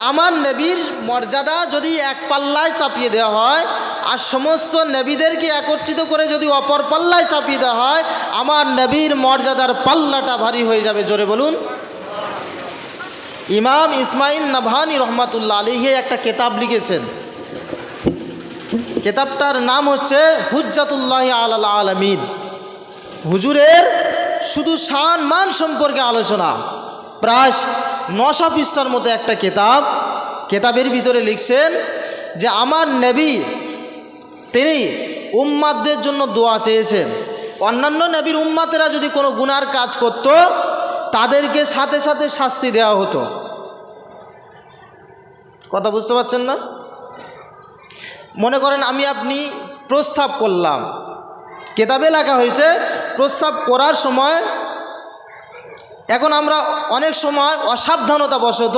আমার নবীর মর্যাদা যদি এক পাল্লায় চাপিয়ে দেওয়া হয়, আর সমস্ত নবীদেরকে একত্রিত করে যদি অপর পাল্লায় চাপিয়ে দেওয়া হয়, আমার নবীর মর্যাদার পাল্লাটা ভারী হয়ে যাবে। জোরে বলুন। ইমাম ইসমাইল নভানি রহমাতুল্লাহ আলিহে একটা কেতাব লিখেছেন। কেতাবটার নাম হচ্ছে হুজ্জাতুল্লাহ আল আলমিন। হুজুরের শুধু শান মান সম্পর্কে আলোচনা। প্রায় নশো পৃষ্ঠার মতো একটা কেতাব, কেতাবের ভিতরে লিখছেন যে আমার নবী, তিনি উম্মাদদের জন্য দোয়া চেয়েছেন। অন্যান্য নবীর উম্মাতেরা যদি কোনো গুনার কাজ করত, তাদেরকে সাথে সাথে শাস্তি দেওয়া হতো। কথা বুঝতে পারছেন না? মনে করেন আমি আপনি প্রস্তাব করলাম। কেতাবে লেখা হয়েছে, প্রস্তাব করার সময় এখন আমরা অনেক সময় অসাবধানতা বশত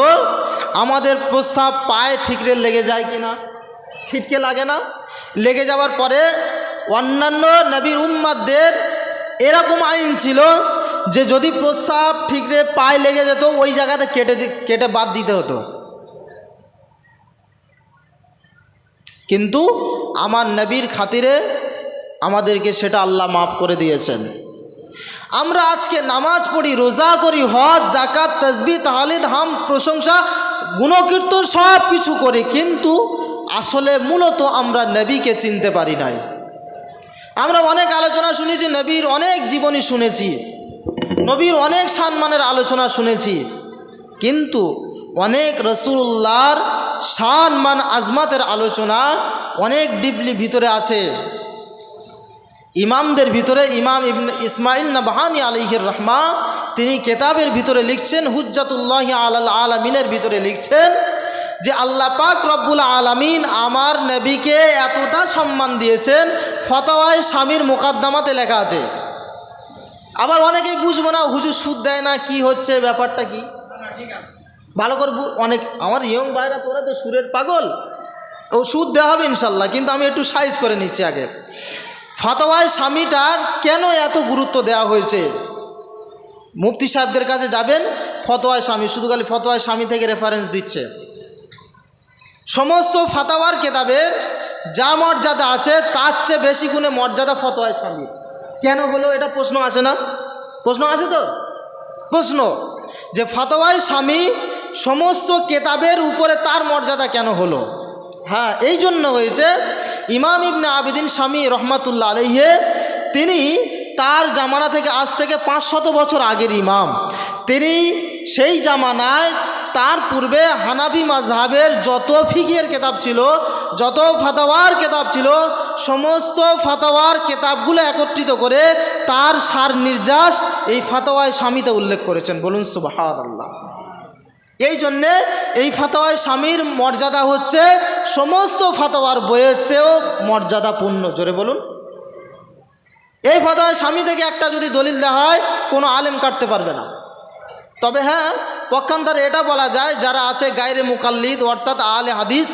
আমাদের প্রস্তাব পায়ে ঠিকরে লেগে যায় কি না ছিটকে লাগে না। লেগে যাওয়ার পরে অন্যান্য নবীর উম্মাদদের এরকম আইন ছিল যে যদি প্রস্তাব ঠিকরে পায়ে লেগে যেত, ওই জায়গাতে কেটে কেটে বাদ দিতে হতো। কিন্তু আমার নবীর খাতিরে আমাদেরকে সেটা আল্লাহ মাফ করে দিয়েছেন। আমরা আজকে নামাজ পড়ি, রোজা করি, হজ জাকাত তসবি তাহালিদ হাম, প্রশংসা, গুণকীর্তন, সব কিছু করি, কিন্তু আসলে মূলত আমরা নবীকে চিনতে পারি নাই। আমরা অনেক আলোচনা শুনেছি, নবীর অনেক জীবনী শুনেছি, নবীর অনেক সম্মানের আলোচনা শুনেছি, কিন্তু অনেক রসুল্লাহর সম্মান, আজমাতের আলোচনা অনেক ডিপলি ভিতরে আছে। ইমামদের ভিতরে ইমাম ইবনে ইসমাইল নবাহানি আলিহির রহমা, তিনি কেতাবের ভিতরে লিখছেন, হুজ্জাতুল্লাহ আল আলমিনের ভিতরে লিখছেন যে আল্লাহ পাক রব্বুল আলমিন আমার নবীকে এতটা সম্মান দিয়েছেন ফতোয়ায় স্বামীর মোকাদ্দামাতে লেখা আছে। আবার অনেকেই বুঝব না, হুজুর সুদ দেয় না, কি হচ্ছে, ব্যাপারটা কি? ভালো করে অনেক আমার ইয়ং ভাইরা তোরা তো সুরের পাগল। ও সুদ দেওয়া হবে ইনশাল্লাহ, কিন্তু আমি একটু সাইজ করে নিচ্ছি আগে। ফতোয়ায় স্বামীটার কেন এত গুরুত্ব দেওয়া হয়েছে? মুফতি সাহেবদের কাছে যাবেন ফতোয়ায় স্বামী, শুধু খালি ফতোয়ায় স্বামী থেকে রেফারেন্স দিচ্ছে। সমস্ত ফতোয়ার কেতাবের যা মর্যাদা আছে, তার চেয়ে বেশি গুণে মর্যাদা ফতোয়ায় স্বামী। কেন হলো? এটা প্রশ্ন আসে না? প্রশ্ন আসে তো? প্রশ্ন, যে ফতোয়ায় স্বামী সমস্ত কেতাবের উপরে তার মর্যাদা কেন হলো? হ্যাঁ এই জন্য হয়েছে ইমাম ইবনে আবিদিন স্বামী রহমাতুল্লাহ আলহে তিনি তার জামানা থেকে আজ থেকে পাঁচশত বছর আগের ইমাম। তিনি সেই জামানায় তার পূর্বে হানাফি মাজহাবের যত ফিকের কেতাব ছিল, যত ফাতাওয়ার কেতাব ছিল, সমস্ত ফাতাওয়ার কেতাবগুলো একত্রিত করে তার সার নির্যাস এই ফাতাওয়ায় স্বামীতে উল্লেখ করেছেন। বলুন সুবাহ আল্লাহ এই জন্যে এই ফাতোয়ায় স্বামীর মর্যাদা হচ্ছে, সমস্ত ফাতোয়ার বইয়ের চেয়েও মর্যাদাপূর্ণ জোরে বলুন। এই ফাতোয়ায় স্বামী থেকে একটা যদি দলিল দেওয়া হয়, কোনো আলেম কাটতে পারবে না। তবে হ্যাঁ পক্ষান্তরে এটা বলা যায়, যারা আছে গায়রে মুকাল্লিদ, অর্থাৎ আলে হাদিস,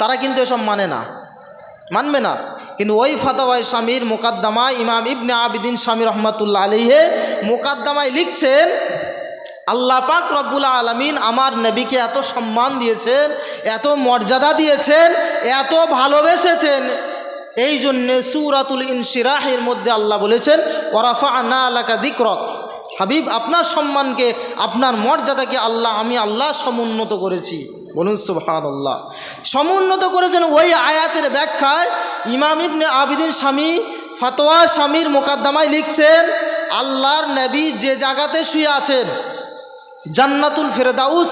তারা কিন্তু এসব মানে না। মানবে না। কিন্তু ওই ফাতাওয়ায় স্বামীর মোকাদ্দামায় ইমাম ইবনে আবিদিন স্বামী রহমাতুল্লাহ আলিহে মোকাদ্দামায় লিখছেন আল্লাহ পাক রব্বুল আলমিন আমার নবীকে এত সম্মান দিয়েছেন, এত মর্যাদা দিয়েছেন, এত ভালোবেসেছেন। এই জন্যে সুরাতুল ইনশিরাহের মধ্যে আল্লাহ বলেছেন ওরাফা আনা আলাকা দিকরক হাবিব, আপনার সম্মানকে, আপনার মর্যাদাকে আল্লাহ, আমি আল্লাহ সমুন্নত করেছি। বলুন সুবহান আল্লাহ সমুন্নত করেছেন ওই আয়াতের ব্যাখ্যায় ইমাম ইবনে আবিদিন স্বামী, ফতোয়া স্বামীর মোকাদ্দমায় লিখছেন, আল্লাহর নবী যে জায়গাতে শুয়ে আছেন জান্নাতুল ফেরদাউস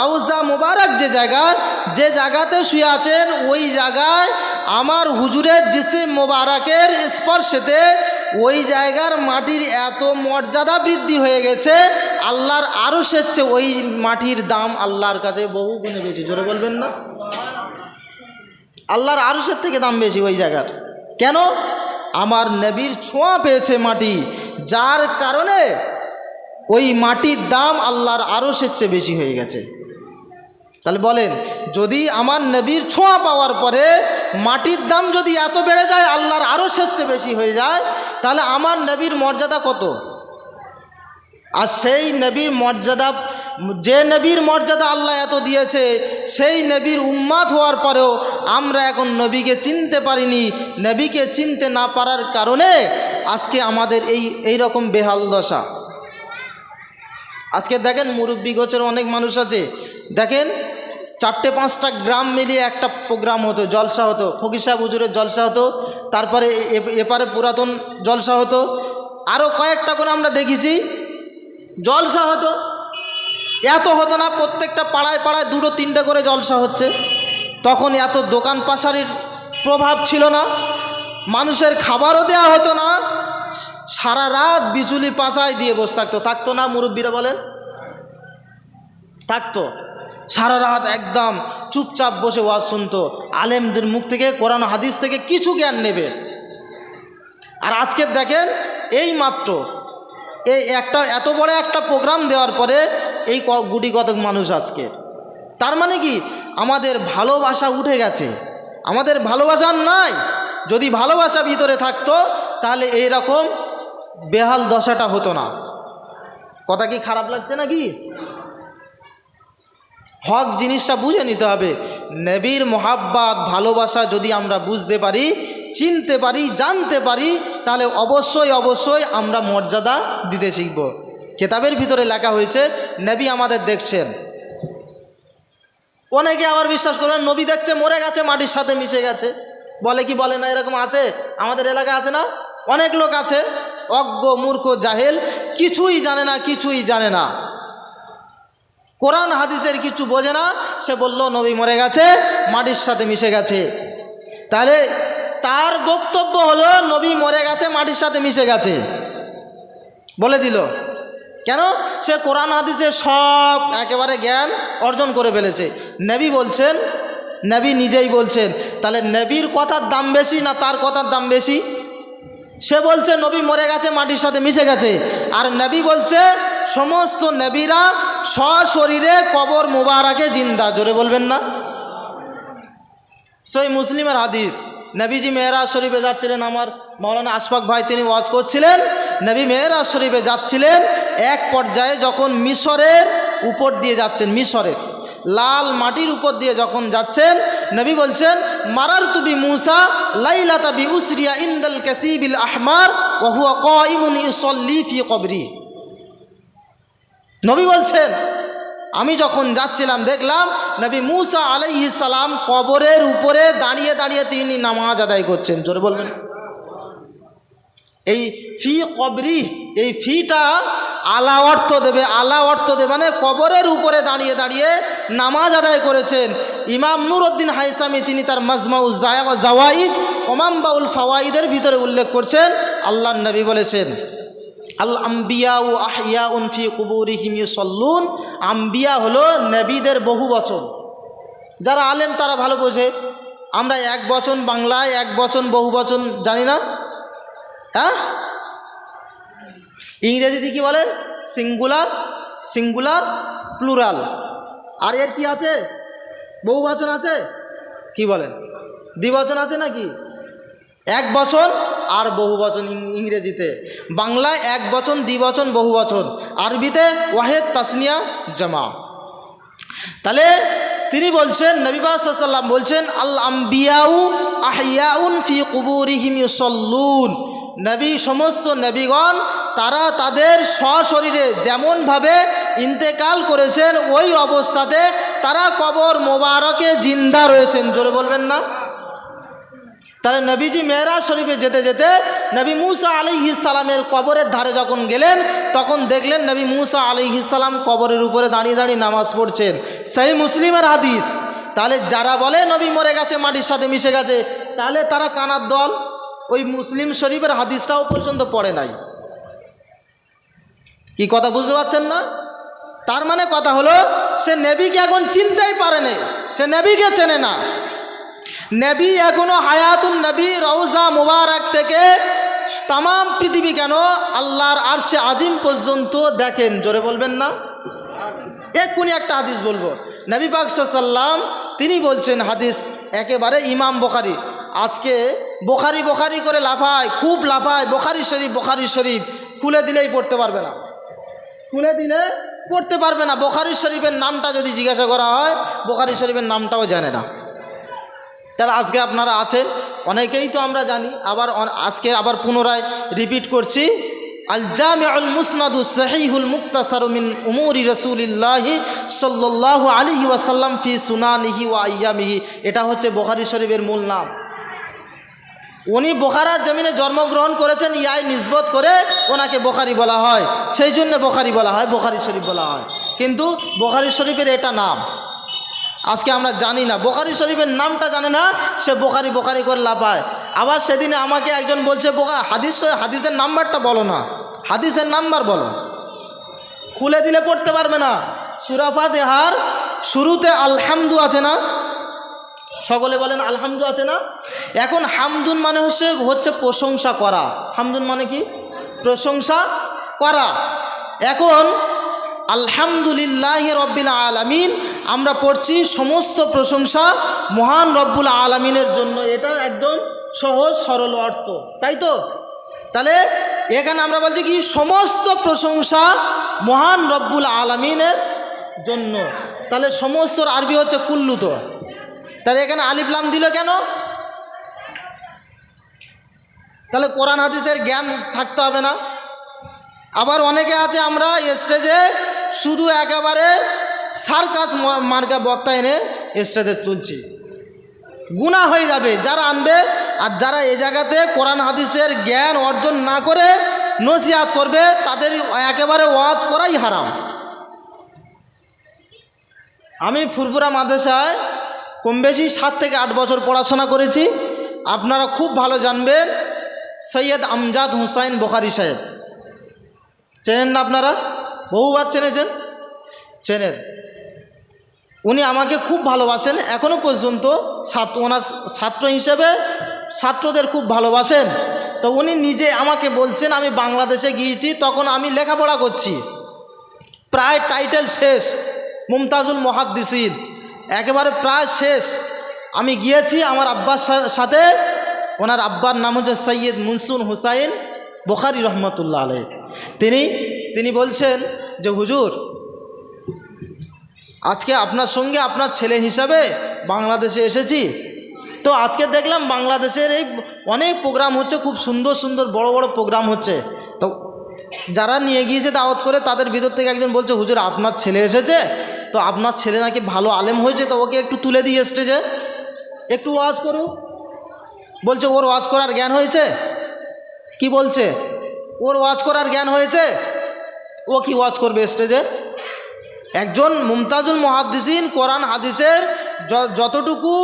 রাউজা মুবারক যে জায়গার যে জায়গাতে শুয়ে আছেন, ওই জায়গায় আমার হুজুরের জিসিম মোবারকের স্পর্শেতে ওই জায়গার মাটির এত মর্যাদা বৃদ্ধি হয়ে গেছে, আল্লাহর আরও সেচ্ছে ওই মাটির দাম আল্লাহর কাছে বহু গুণে বেশি। জোরে বলবেন না? আল্লাহর আরশের থেকে দাম বেশি ওই জায়গার। কেন? আমার নবীর ছোঁয়া পেয়েছে মাটি, যার কারণে ওই মাটির দাম আল্লাহর আরও চেয়ে বেশি হয়ে গেছে। তাহলে বলেন, যদি আমার নবীর ছোঁয়া পাওয়ার পরে মাটির দাম যদি এত বেড়ে যায়, আল্লাহর আরও চেয়ে বেশি হয়ে যায়, তাহলে আমার নবীর মর্যাদা কত? আর সেই নবীর মর্যাদা, যে নবীর মর্যাদা আল্লাহ এত দিয়েছে, সেই নবীর উম্মাদ হওয়ার পরেও আমরা এখন নবীকে চিনতে পারিনি। নবীকে চিনতে না পারার কারণে আজকে আমাদের এই এই রকম বেহাল দশা। আজকে দেখেন মুরব্বী গোছের অনেক মানুষ আছে। দেখেন চারটে পাঁচটা গ্রাম মিলিয়ে একটা প্রোগ্রাম হতো, জলসা হতো। ফকির সাহেব হুজুরের জলসা হতো, তারপরে এপারে পুরাতন জলসা হতো। আরও কয়েকটা করে আমরা দেখেছি, জলসা হতো। এত হতো না, প্রত্যেকটা পাড়ায় পাড়ায় দুটো তিনটে করে জলসা হচ্ছে। তখন এত দোকান পাশারির প্রভাব ছিল না, মানুষের খাবারও দেওয়া হতো না সারা রাত বিজুলি পাচায় দিয়ে বসে থাকতো। থাকতো না, মুরব্বীরা বলেন? থাকতো। সারা রাত একদম চুপচাপ বসে ওয়াজ শুনতো। আলেমদের মুখ থেকে, কোরআন, হাদিস থেকে কিছু জ্ঞান নেবে। আর আজকে দেখেন এই মাত্র এই একটা, এত বড় একটা প্রোগ্রাম দেওয়ার পরে এই গুটি কতক মানুষ আজকে। তার মানে কি? আমাদের ভালোবাসা উঠে গেছে। আমাদের ভালোবাসা নাই। যদি ভালোবাসা ভিতরে থাকতো, তাহলে এই রকম বেহাল দশাটা হতো না। কথা কি খারাপ লাগছে নাকি? হক জিনিসটা বুঝে নিতে হবে। নবীর মোহাব্বাত, ভালোবাসা যদি আমরা বুঝতে পারি, চিনতে পারি, জানতে পারি, তাহলে অবশ্যই অবশ্যই আমরা মর্যাদা দিতে শিখব। কেতাবের ভিতরে লেখা হয়েছে, নবী আমাদের দেখছেন। অনেকে আবার বিশ্বাস করবেন নবী দেখছে, মরে গেছে, মাটির সাথে মিশে গেছে। বলে কি বলে না, এরকম আছে? আমাদের এলাকা আছে না? অনেক লোক আছে, অজ্ঞ, মূর্খ, জাহেল, কিছুই জানে না, কিছুই জানে না। কোরআন, হাদিসের কিছু বোঝে না, সে বলল, নবী মরে গেছে, মাটির সাথে মিশে গেছে। তাহলে তার বক্তব্য হলো, নবী মরে গেছে, মাটির সাথে মিশে গেছে। বলে দিল। কেন? সে কোরআন, হাদিসের সব একেবারে জ্ঞান অর্জন করে ফেলেছে। নবী বলছেন নবী নিজেই বলছেন, তাহলে নবীর কথার দাম বেশি না তার কথার দাম বেশি? সে বলছে, নবী মরে গেছে, মাটির সাথে মিশে গেছে। আর নবী বলছে, সমস্ত নবীরা সশরীরে কবর মুবারাকে জিন্দা। জোরে বলবেন না। সই মুসলিমের হাদিস, নবীজি মেহরাজ শরীফে যাচ্ছিলেন আমার মৌলানা আশফাক ভাই তিনি ওয়াজ করছিলেন, নবী মেহরাজ শরীফে যাচ্ছিলেন, এক পর্যায়ে যখন মিশরের উপর দিয়ে যাচ্ছেন, মিশরের। লাল মাটির উপর দিয়ে যখন যাচ্ছেন, নবী বলছেন মারার তুবি মুসা লাইলা তাবি উসরিয়া ইন্দাল কাসিবিল আহমার ওহুয়া কাইমুন ইউসাল্লি ফি কবরি। নবী বলছেন, আমি যখন যাচ্ছিলাম, দেখলাম নবী মুসা আলাইহি সালাম কবরের উপরে দাঁড়িয়ে দাঁড়িয়ে তিনি নামাজ আদায় করছেন। জোরে বলবেন। এই ফি কবরি, এই ফিটা আলা অর্থ দেবে। আলা অর্থ দেবে মানে কবরের উপরে দাঁড়িয়ে দাঁড়িয়ে নামাজ আদায় করেছেন। ইমাম নুরউদ্দিন হাইসামি তিনি তার মাজমাউল জাওয়াইদ ওমাম্বাউল ফাওয়াইদের ভিতরে উল্লেখ করছেন। আল্লাহ নবী বলেছেন, আল আম্বিয়া ও আহিয়া উনফি কুবুরিহিম সল্লুন আম্বিয়া হলো নবীদের বহু বচন। যারা আলেম তারা ভালো বোঝে। আমরা এক বচন বাংলায়, এক বচন বহু বচন জানি না। হ্যাঁ? ইংরেজিতে কি বলে? সিঙ্গুলার সিঙ্গুলার প্লুরাল আর এর কি আছে? বহু বচন আছে? কি বলেন? দ্বিবচন আছে নাকি? এক বচন আর বহু বচন ইংরেজিতে। বাংলায় এক বচন, দ্বিবচন বহু বচন আরবিতে ওয়াহেদ, তাসনিয়া, জামা। তাহলে তিনি বলছেন নবীবাসাল্লাম বলছেন আল আম্বিয়াউ আহিয়াউন ফি কুবুরিহিম ইউসল্লুন। নবী, সমস্ত নবীগণ, তারা তাদের সশরীরে যেমনভাবে ইন্তেকাল করেছেন, ওই অবস্থাতে তারা কবর মোবারকে জিন্দা রয়েছেন। জোরে বলবেন না? তাহলে নবীজি মেহরাজ শরীফে যেতে যেতে নবী মুসা সালামের কবরের ধারে যখন গেলেন, তখন দেখলেন নবী মুসা সালাম কবরের উপরে দাঁড়িয়ে দাঁড়িয়ে নামাজ পড়ছেন। সেই মুসলিমের হাদিস। তাহলে যারা বলে, নবী মরে গেছে, মাটির সাথে মিশে গেছে, তাহলে তারা কানার দল? ওই মুসলিম শরীফের হাদিসটাও পর্যন্ত পড়ে নাই। কি কথা বুঝতে পারছেন না? তার মানে কথা হলো, সে নেবিকে এখন চিনতেই পারেনি সে নেবিকে চেনে না। নবী এখনও হায়াতুন নবী, রওজা মুবারক থেকে তাম পৃথিবী কেন আল্লাহর আর সে আজিম পর্যন্ত দেখেন, জোরে বলবেন না? এক্ষুনি একটা হাদিস বলব। নবী পাক সাল্লাম তিনি বলছেন হাদিস একেবারে ইমাম বোখারি আজকে বোখারি বোখারি করে লাফায়, খুব লাফায়, বোখারি শরীফ বোখারি শরীফ। খুলে দিলেই পড়তে পারবে না। খুলে দিলে পড়তে পারবে না। বোখারি শরীফের নামটা যদি জিজ্ঞাসা করা হয়, বোখারি শরীফের নামটাও জানে না। তাহলে আজকে আপনারা আছেন, অনেকেই তো আমরা জানি, আবার আজকে আবার পুনরায় রিপিট করছি। আল জামিউল মুসনাদু সহিহুল মুক্তাসারু মিন উমুরি রাসূলিল্লাহি সাল্লাল্লাহু আলাইহি ওয়াসাল্লাম ফি সুনানিহি ওয়া আইয়ামিহি। এটা হচ্ছে বুখারী শরীফের মূল নাম। উনি বোখারার জমিনে জন্মগ্রহণ করেছেন, ইয়াই নিসবত করে ওনাকে বোখারি বলা হয়। সেই জন্য বোখারি বলা হয়, বোখারি শরীফ বলা হয়। কিন্তু বোখারি শরীফের এটা নাম। আজকে আমরা জানি না, বোখারি শরীফের নামটা জানে না, সে বোখারি বোখারি করে লাপায় আবার সেদিনে আমাকে একজন বলছে, বোকা, হাদিস হাদিসের নাম্বারটা বলো না। হাদিসের নাম্বার বলো। খুলে দিলে পড়তে পারবে না। সুরাফা দেহার শুরুতে আলহামদু আছে না? সকলে বলেন আলহামদু আছে না? এখন হামদুন মানে হচ্ছে হচ্ছে প্রশংসা করা। হামদুন মানে কি? প্রশংসা করা। এখন আলহামদুলিল্লাহ রব্বিল আলামিন, আমরা পড়ছি সমস্ত প্রশংসা মহান রব্বুল আলামিনের জন্য। এটা একদম সহজ, সরল অর্থ। তাই তো? তাহলে এখানে আমরা বলছি কি? সমস্ত প্রশংসা মহান রব্বুল আলামিনের জন্য। তাহলে সমস্ত আরবি হচ্ছে কুল্লুত। তাহলে এখানে আলিফলাম দিল কেন? তাহলে কোরআন হাদিসের জ্ঞান থাকতে হবে না। আবার অনেকে আছে, আমরা স্টেজে শুধু একেবারে সার্কাস মার্কা বক্তা এনে স্টেজে তুলছি। গুণা হয়ে যাবে, যারা আনবে আর যারা এ জায়গাতে কোরআন হাদিসের জ্ঞান অর্জন না করে নসিহাত করবে, তাদের একেবারে ওয়াজ করাই হারাম। আমি ফুরপুরা মাদ্রাসায় কম বেশি সাত থেকে আট বছর পড়াশোনা করেছি। আপনারা খুব ভালো জানবেন, সৈয়দ আমজাদ হুসাইন বোখারি সাহেব। চেনেন না আপনারা? বহুবার চেনেছেন? চেনেন। উনি আমাকে খুব ভালোবাসেন এখনও পর্যন্ত ছাত্র, ওনার ছাত্র হিসেবে ছাত্রদের খুব ভালোবাসেন। তো উনি নিজে আমাকে বলছেন, আমি বাংলাদেশে গিয়েছি, তখন আমি লেখাপড়া করছি। প্রায় টাইটেল শেষ, মুমতাজুল মহাদ্দিসিন একেবারে প্রায় শেষ। আমি গিয়েছি আমার আব্বার সাথে। ওনার আব্বার নাম হচ্ছে সৈয়দ মুনসুন হুসাইন বোখারি রহমতুল্লাহ আলহ তিনি তিনি বলছেন যে, হুজুর, আজকে আপনার সঙ্গে আপনার ছেলে হিসাবে বাংলাদেশে এসেছি। তো আজকে দেখলাম বাংলাদেশের এই অনেক প্রোগ্রাম হচ্ছে, খুব সুন্দর সুন্দর, বড় বড় প্রোগ্রাম হচ্ছে। তো যারা নিয়ে গিয়েছে দাওয়াত করে, তাদের ভিতর থেকে একজন বলছে, হুজুর, আপনার ছেলে এসেছে? তো আপনার ছেলে নাকি ভালো আলেম হয়েছে, তো ওকে একটু তুলে দিয়ে স্টেজে একটু ওয়াজ করুক বলছে, ওর ওয়াজ করার জ্ঞান হয়েছে? কি বলছে? ওর ওয়াজ করার জ্ঞান হয়েছে? ও কি ওয়াজ করবে স্টেজে একজন মুমতাজুল মহাদ্দিসিন কোরআন হাদিসের যতটুকু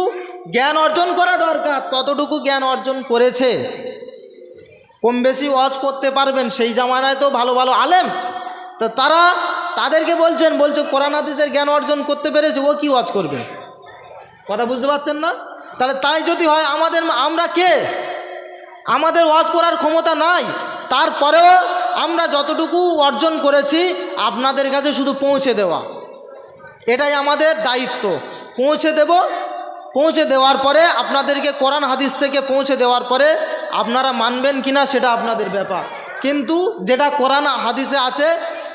জ্ঞান অর্জন করা দরকার, ততটুকু জ্ঞান অর্জন করেছে। কম বেশি ওয়াজ করতে পারবেন। সেই জামানায় তো ভালো ভালো আলেম। তো তারা তাদেরকে বলছেন, বলছে কোরআন হাদিসের জ্ঞান অর্জন করতে পেরেছে, ও কি ওয়াজ করবে? কথা বুঝতে পারছেন না? তাহলে তাই যদি হয়, আমাদের আমরা কে? আমাদের ওয়াজ করার ক্ষমতা নাই। তারপরেও আমরা যতটুকু অর্জন করেছি, আপনাদের কাছে শুধু পৌঁছে দেওয়া। এটাই আমাদের দায়িত্ব। পৌঁছে দেব, পৌঁছে দেওয়ার পরে আপনাদেরকে কোরআন হাদিস থেকে পৌঁছে দেওয়ার পরে আপনারা মানবেন কিনা সেটা আপনাদের ব্যাপার। কিন্তু যেটা কোরআন হাদিসে আছে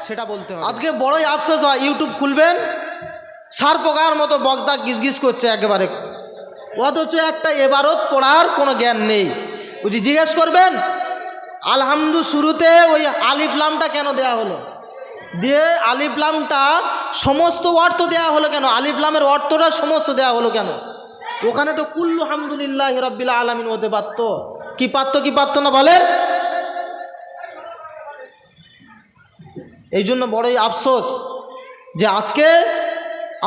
সেটা বলতে হবে। আজকে বড়ই আফসোস হয় ইউটিউব খুলবেন, সার পোকার মতো বগদা গিজগিজ করছে একেবারে। অথচ একটা এবারত পড়ার কোনো জ্ঞান নেই। বুঝি জিজ্ঞেস করবেন, আলহামদু শুরুতে ওই আলিফলামটা কেন দেয়া হলো? দিয়ে আলিফলামটা সমস্ত অর্থ দেয়া হলো কেন? আলিফলামের অর্থটা সমস্ত দেয়া হলো কেন? ওখানে তো কুল্লু হামদুলিল্লাহ রব্বিল আলমিন হতে পারত। কি পারত কি পারত না বলেন? এই জন্য বড়ই আফসোস যে আজকে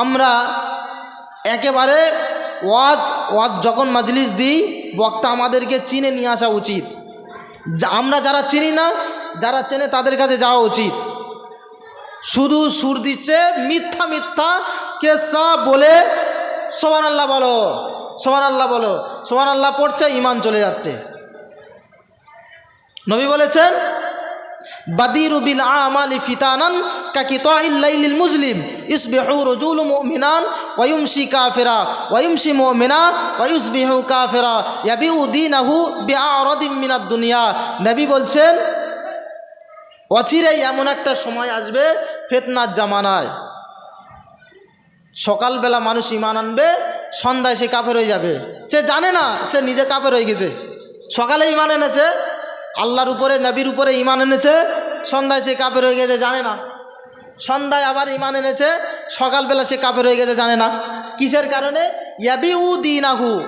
আমরা একেবারে ওয়াজ ওয়াজ যখন মাজলিস দিই, বক্তা আমাদেরকে চিনে নিয়ে আসা উচিত। আমরা যারা চিনি না, যারা চেনে তাদের কাছে যাওয়া উচিত। শুধু সুর দিচ্ছে মিথ্যা মিথ্যা, কেসা বলে সোমান আল্লাহ বলো সোমান আল্লাহ বলো সোমান আল্লাহ পড়ছে ইমান চলে যাচ্ছে। নবী বলেছেন বাদিরু বিল আমালি ফিতানান কাকি তাইল্লাইলিল মুসলিম ইসবিহু রজুল মুমিনান ওয়ায়ুমশি কাফিরা। ওয়ায়ুমশি মুমিনা ওয়ায়ুসবিহু কাফিরা। ইয়াবিউ দীনাহু বিআরাদিম মিনাদ দুনিয়া। নবী বলছেন, অচিরেই এমন একটা সময় আসবে ফেতনার জামানায়। সকালবেলা মানুষ ইমান আনবে, সন্ধ্যায় সে কাপের হয়ে যাবে। সে জানে না, সে নিজে কাপের হয়ে গেছে। সকালে ইমান এনেছে আল্লাহর উপরে, নবীর উপরে ইমান এনেছে? সন্ধ্যায় সে কাপের হয়ে গেছে, জানে না। সন্ধ্যায় আবার ইমান এনেছে, সকালবেলা সে কাপের হয়ে গেছে, জানে না। কিসের কারণে? ইয়াবি উ দিন আহু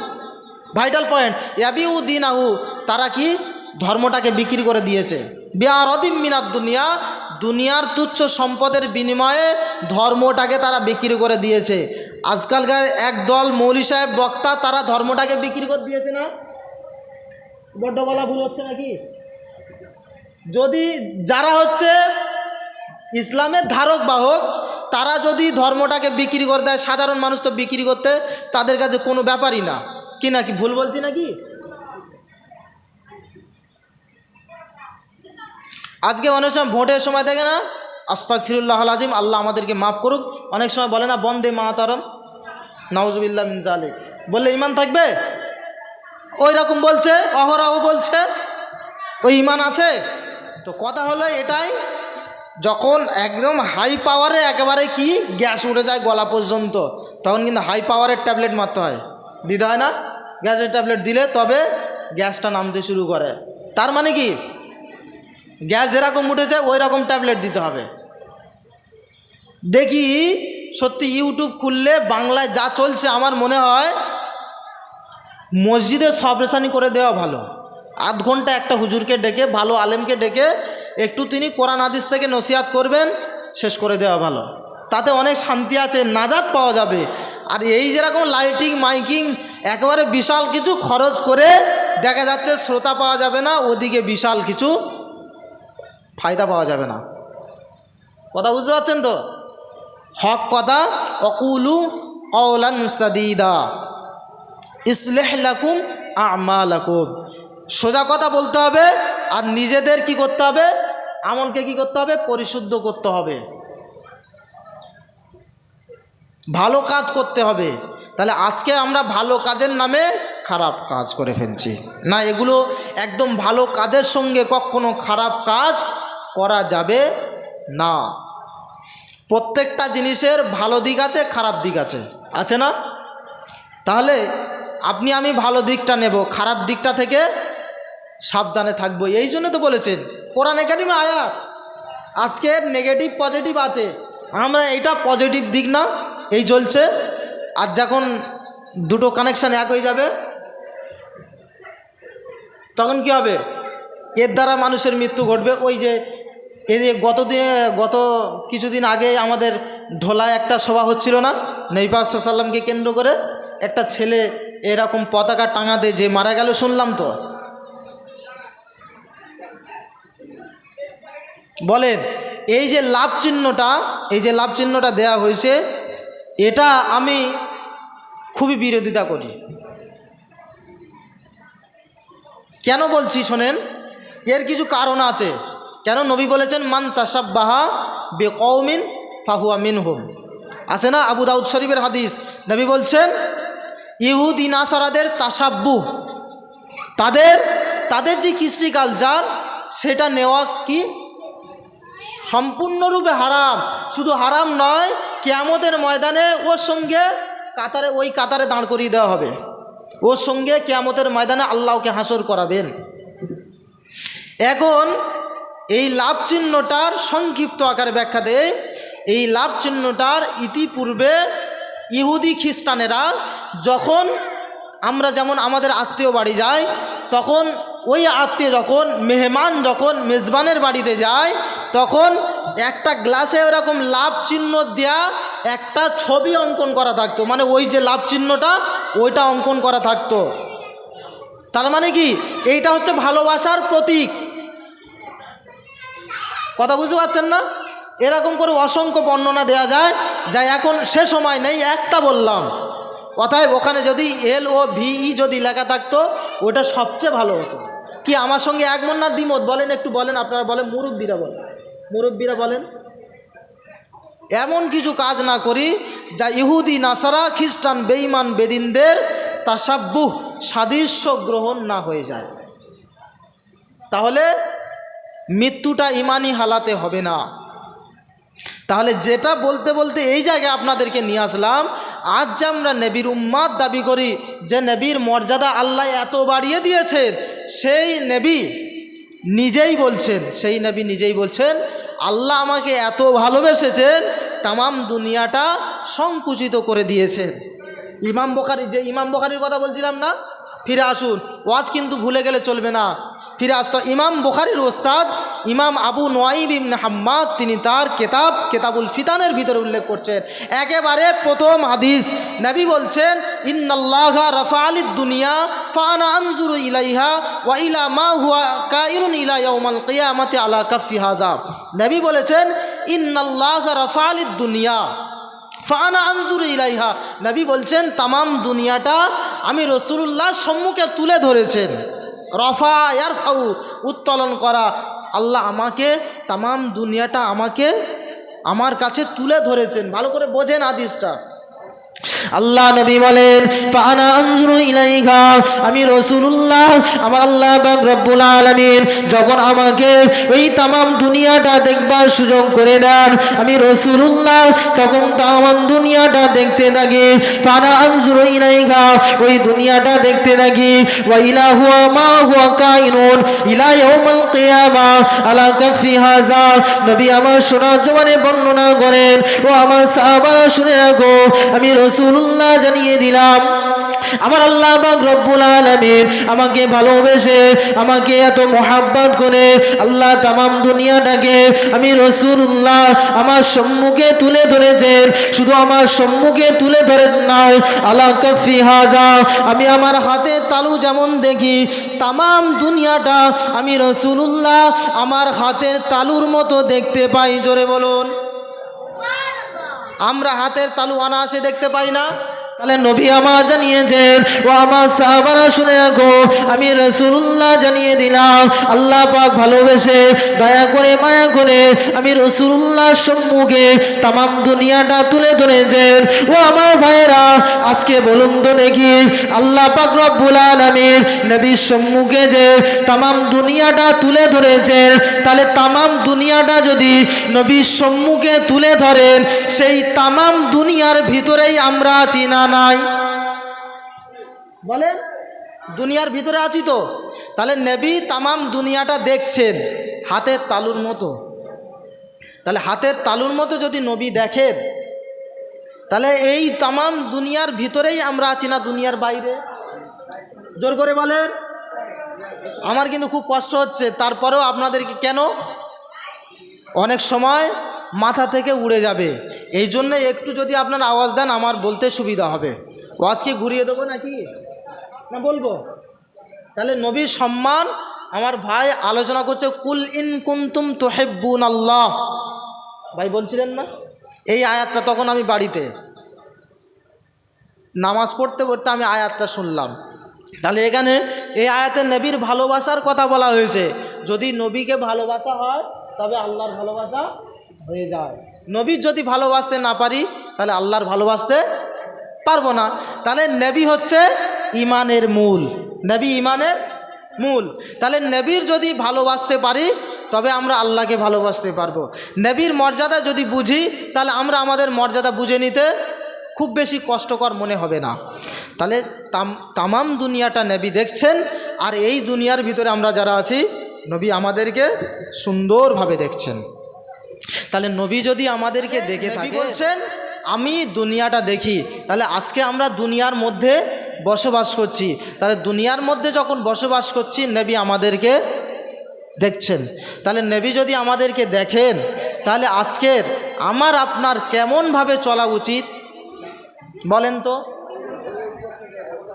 ভাইটাল পয়েন্ট ইয়াবি উ দিন আহু তারা কি? ধর্মটাকে বিক্রি করে দিয়েছে। বিহার অদিম মিনার দুনিয়া। দুনিয়ার তুচ্ছ সম্পদের বিনিময়ে ধর্মটাকে তারা বিক্রি করে দিয়েছে। আজকালকার একদল মৌলী সাহেব বক্তা, তারা ধর্মটাকে বিক্রি করে দিয়েছে না? বড্ড বলা ভুল হচ্ছে নাকি? যদি যারা হচ্ছে ইসলামের ধারক বাহক তারা যদি ধর্মটাকে বিক্রি করে দেয়, সাধারণ মানুষ তো বিক্রি করতে, তাদের কাছে কোনো ব্যাপারই না। কি নাকি, ভুল বলছি নাকি? আজকে অনেক সময় ভোটের সময় থাকে না? আস্তাক ফিরুল্লাহ আজিম আল্লাহ আমাদেরকে মাফ করুক। অনেক সময় বলে না, বন্দে মাতারম। নওয়াজবিল্লা মিনজালে বললে ইমান থাকবে? ওই রকম বলছে, অহরহ বলছে। ওই ইমান আছে? তো কথা হলো এটাই, যখন একদম হাই পাওয়ারে একেবারে কি গ্যাস উঠে যায় গলা পর্যন্ত, তখন কিন্তু হাই পাওয়ারের ট্যাবলেট মারতে হয়। দিতে হয় না? গ্যাসের ট্যাবলেট দিলে তবে গ্যাসটা নামতে শুরু করে। তার মানে কি? গ্যাস যেরকম উঠেছে ওই রকম ট্যাবলেট দিতে হবে। দেখি, সত্যি ইউটিউব খুললে বাংলায় যা চলছে আমার মনে হয়, মসজিদে সবরেশানি করে দেওয়া ভালো। আধ ঘণ্টা একটা হুজুরকে ডেকে, ভালো আলেমকে ডেকে একটু তিনি কোরআন হাদিস থেকে নসিহাত করবেন, শেষ করে দেওয়া ভালো। তাতে অনেক শান্তি আছে, নাজাত পাওয়া যাবে। আর এই যেরকম লাইটিং, মাইকিং, একেবারে বিশাল কিছু খরচ করে দেখা যাচ্ছে শ্রোতা পাওয়া যাবে না, ওদিকে বিশাল কিছু ফায়দা পাওয়া যাবে না। কথা বুঝতে পারছেন তো? হক কথা, অকুলু অলান সাদিদা, ইসলেহ লাকুম আমালাকুম। সোজা কথা বলতে হবে আর নিজেদের কি করতে হবে? আমলকে কি করতে হবে? পরিশুদ্ধ করতে হবে। ভালো কাজ করতে হবে। তাহলে আজকে আমরা ভালো কাজের নামে খারাপ কাজ করে ফেলছি। না, এগুলো একদম ভালো কাজের সঙ্গে কখনো খারাপ কাজ করা যাবে না। প্রত্যেকটা জিনিসের ভালো দিক আছে, খারাপ দিক আছে। আছে না? তাহলে আপনি, আমি ভালো দিকটা নেব, খারাপ দিকটা থেকে সাবধানে থাকব। এই জন্য তো বলেছেন, কোরআন একাডেমি আয়াত আজকের নেগেটিভ পজিটিভ আছে। আমরা এটা পজিটিভ দিক না, এই চলছে আর যখন দুটো কানেকশান এক হয়ে যাবে, তখন কি হবে? এর দ্বারা মানুষের মৃত্যু ঘটবে। ওই যে, এই যে গত দিনে, গত কিছুদিন আগে আমাদের ঢোলায় একটা সভা হচ্ছিল না? নৈপাক সাল্লামকে কেন্দ্র করে একটা ছেলে এরকম পতাকা টাঙাতে যে মারা গেল, শুনলাম তো। বলেন, এই যে লাভ চিহ্নটা, এই যে লাভ চিহ্নটা দেয়া হয়েছে, এটা আমি খুবই বিরোধিতা করি। কেন বলছি শোনেন, এর কিছু কারণ আছে। কেন নবী বলেছেন, মান তাসাব্বাহা বে কৌমিন ফাহুয়া মিন হোম আছে না আবু দাউদ শরীফের হাদিস? নবী বলছেন, ইহুদ ইনাসারাদের তাসাব্বু তাদের তাদের যে কৃষ্টি কালচার সেটা নেওয়া কি সম্পূর্ণরূপে হারাম। শুধু হারাম নয়, কেয়ামতের ময়দানে ওর সঙ্গে কাতারে, ওই কাতারে দাঁড় করিয়ে দেওয়া হবে। ওর সঙ্গে কেয়ামতের ময়দানে আল্লাহকে হাসর করাবেন। এখন এই লাভ চিহ্নটার সংক্ষিপ্ত আকারে ব্যাখ্যা দেয় এই লাভ চিহ্নটার ইতিপূর্বে ইহুদি খ্রিস্টানেরা যখন আমরা যেমন আমাদের আত্মীয় বাড়ি যাই, তখন ওই আত্মীয় যখন মেহমান, যখন মেজবানের বাড়িতে যায় তখন একটা গ্লাসে ওরকম লাভ চিহ্ন দেয়া একটা ছবি অঙ্কন করা থাকতো। মানে ওই যে লাভ চিহ্নটা, ওইটা অঙ্কন করা থাকতো। তার মানে কি? এইটা হচ্ছে ভালোবাসার প্রতীক। কথা বুঝতে পারছেন না? এরকম করে অসংখ্য বর্ণনা দেওয়া যায়, যা এখন সে সময় নেই, একটা বললাম। অতএব ওখানে যদি এল ও ভিই যদি লেখা থাকতো ওটা সবচেয়ে ভালো হতো। কি, আমার সঙ্গে একমত না দ্বিমত? বলেন একটু, বলেন, আপনারা বলেন, মুরব্বীরা বলেন। মুরব্বীরা বলেন, এমন কিছু কাজ না করি যা ইহুদি, নাসারা, খ্রিস্টান, বেঈমান, বেদিনদের তাসাব্বুহ, সাদৃশ্য গ্রহণ না হয়ে যায়। তাহলে মৃত্যুটা ইমানি হালাতে হবে না। তাহলে যেটা বলতে বলতে এই জায়গায় আপনাদেরকে নিয়ে আসলাম, আজ যে আমরা নবীর উম্মাদ দাবি করি, যে নবীর মর্যাদা আল্লাহ এত বাড়িয়ে দিয়েছেন, সেই নবী নিজেই বলছেন, সেই নবী নিজেই বলছেন, আল্লাহ আমাকে এত ভালোবেসেছেন, তামাম দুনিয়াটা সংকুচিত করে দিয়েছেন। ইমাম বখারি, যে ইমাম বখারির কথা বলছিলাম না ফিরে আসুন। ওয়াজ কিন্তু ভুলে গেলে চলবে না। ফিরে আসতো ইমাম বুখারির ওস্তাদ, ইমাম আবু নোয়াইব ইবনে হাম্মাদ, তিনি তার কেতাব, কেতাবুল ফিতানের ভিতরে উল্লেখ করছেন। একেবারে প্রথম হাদিস। নবী বলছেন, ইন্নাল্লাহা রাফালিদ দুনিয়া ফানা আনজুরু ইলাইহা, ওয়া ইলা মা হুয়া কাইরুন ইলা ইয়াউমাল কিয়ামাতি আলা কাফি হাজা নবী বলেছেন, ইন্নাল্লাহা রাফালিদ দুনিয়া ফানা আনজুর ইলাইহা। নবী বলছেন, তামাম দুনিয়াটা আমি রসুল্লাহর সম্মুখে তুলে ধরেছেন, রফা ইয়ার ফাউ উত্তোলন করা। আল্লাহ আমাকে, তামাম দুনিয়াটা আমাকে, আমার কাছে তুলে ধরেছেন। ভালো করে বোঝেন আদিসটা আল্লাহ নবী বলেন পানা আনজুরু ইলাইহা আমি রসুল্লাহ আমার আল্লাহ পাক রব্বুল আলামিন, যখন আমাকে ওই তামাম দুনিয়াটা দেখবার সুযোগ করে দেন, আমি রসুল্লাহ তখন তামাম দুনিয়াটা দেখতে থাকি পানা আনজুরু ইলাইহা ওই দুনিয়াটা দেখতে থাকি, ওয়া ইলা হুয়া, মা হুয়া কাইনুন ইলা ইয়াউমাল কিয়ামা আলা কাফি হাজা নবী আমার শোনা জবানে বর্ণনা করেন, ও আমার সাহাবারা, শুনে রাখো, আমি রসুল্লাহ জানিয়ে দিলাম, আমার আল্লাহ রব্বুল আলামিন আমাকে ভালোবেসে, আমাকে এত মোহাব্বত করে আল্লাহ তামাম দুনিয়াটাকে আমি রসুল্লাহ আমার সম্মুখে তুলে ধরেছেন শুধু আমার সম্মুখে তুলে ধরে নয় আল্লাহ কফি হাজা আমি আমার হাতে তালু যেমন দেখি, তামাম দুনিয়াটা আমি রসুল্লাহ আমার হাতের তালুর মতো দেখতে পাই। জোরে বলুন। আমরা হাতের তালু অনায়াসে দেখতে পাই না। তাহলে নবী আমার জানিয়েছেন, ও আমার সাহাবারা শুনে রাখো, আমি রসুল্লাহ জানিয়ে দিলাম, আল্লাহ পাক ভালোবেসে, দয়া করে মায়া করে আমি রসুল্লাহ সম্মুখে তামাম দুনিয়াটা তুলে ধরেছেন। ও আমার ভাইয়েরা, আজকে বলুন তো দেখি, আল্লাহ পাক রব্বুল আলমীর নবীর সম্মুখে যে তামাম দুনিয়াটা তুলে ধরেছেন, তাহলে তামাম দুনিয়াটা যদি নবীর সম্মুখে তুলে ধরেন, সেই তামাম দুনিয়ার ভিতরেই আমরা আছি না নাই। বলেন, দুনিয়ার ভিতরে আছি তো। তাহলে নেবী তামাম দুনিয়াটা দেখছেন হাতের তালুর মতো। তাহলে হাতের তালুর মতো যদি নবী দেখেন, তাহলে এই তামাম দুনিয়ার ভিতরেই আমরা আছি না দুনিয়ার বাইরে? জোর করে বলেন। আমার কিন্তু খুব কষ্ট হচ্ছে, তারপরেও আপনাদেরকে কেন? অনেক সময় মাথা থেকে উড়ে যাবে। এই জন্য একটু যদি আপনার আওয়াজ দেন, আমার বলতে সুবিধা হবে। ওয়াজকে ঘুরিয়ে দেবো নাকি? না, বলব। তাহলে নবীর সম্মান, আমার ভাই আলোচনা করছে, কুল ইন কুন্তুম তোহেব্বুন আল্লাহ ভাই বলছিলেন না? এই আয়াতটা তখন আমি বাড়িতে। নামাজ পড়তে পড়তে আমি আয়াতটা শুনলাম। তাহলে এখানে এই আয়াতে নবীর ভালোবাসার কথা বলা হয়েছে। যদি নবীকে ভালোবাসা হয়, তবে আল্লাহর ভালোবাসা হয়ে যায়। নবীর যদি ভালোবাসতে না পারি, তাহলে আল্লাহর ভালোবাসতে পারব না। তাহলে নবী হচ্ছে ইমানের মূল। নবী ইমানের মূল। তাহলে নবীর যদি ভালোবাসতে পারি, তবে আমরা আল্লাহকে ভালোবাসতে পারব। নবীর মর্যাদা যদি বুঝি, তাহলে আমরা আমাদের মর্যাদা বুঝে নিতে খুব বেশি কষ্টকর মনে হবে না। তাহলে তাম, তামাম দুনিয়াটা নবী দেখছেন, আর এই দুনিয়ার ভিতরে আমরা যারা আছি, নবী আমাদেরকে সুন্দরভাবে দেখছেন। তাহলে নবী যদি আমাদেরকে দেখে থাকে। বলছেন আমি দুনিয়াটা দেখি। তাহলে আজকে আমরা দুনিয়ার মধ্যে বসবাস করছি। তাহলে দুনিয়ার মধ্যে যখন বসবাস করছি নবী আমাদেরকে দেখছেন। তাহলে নবী যদি আমাদেরকে দেখেন তাহলে আজকের আমার আপনার কেমনভাবে চলা উচিত? বলেন তো।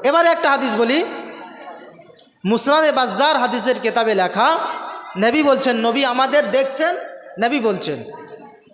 এবারে একটা হাদিস বলি। মুসনাদে বাজার হাদিসের কেতাবে লেখা নবী বলছেন নবী আমাদের দেখছেন? নবী বলছেন।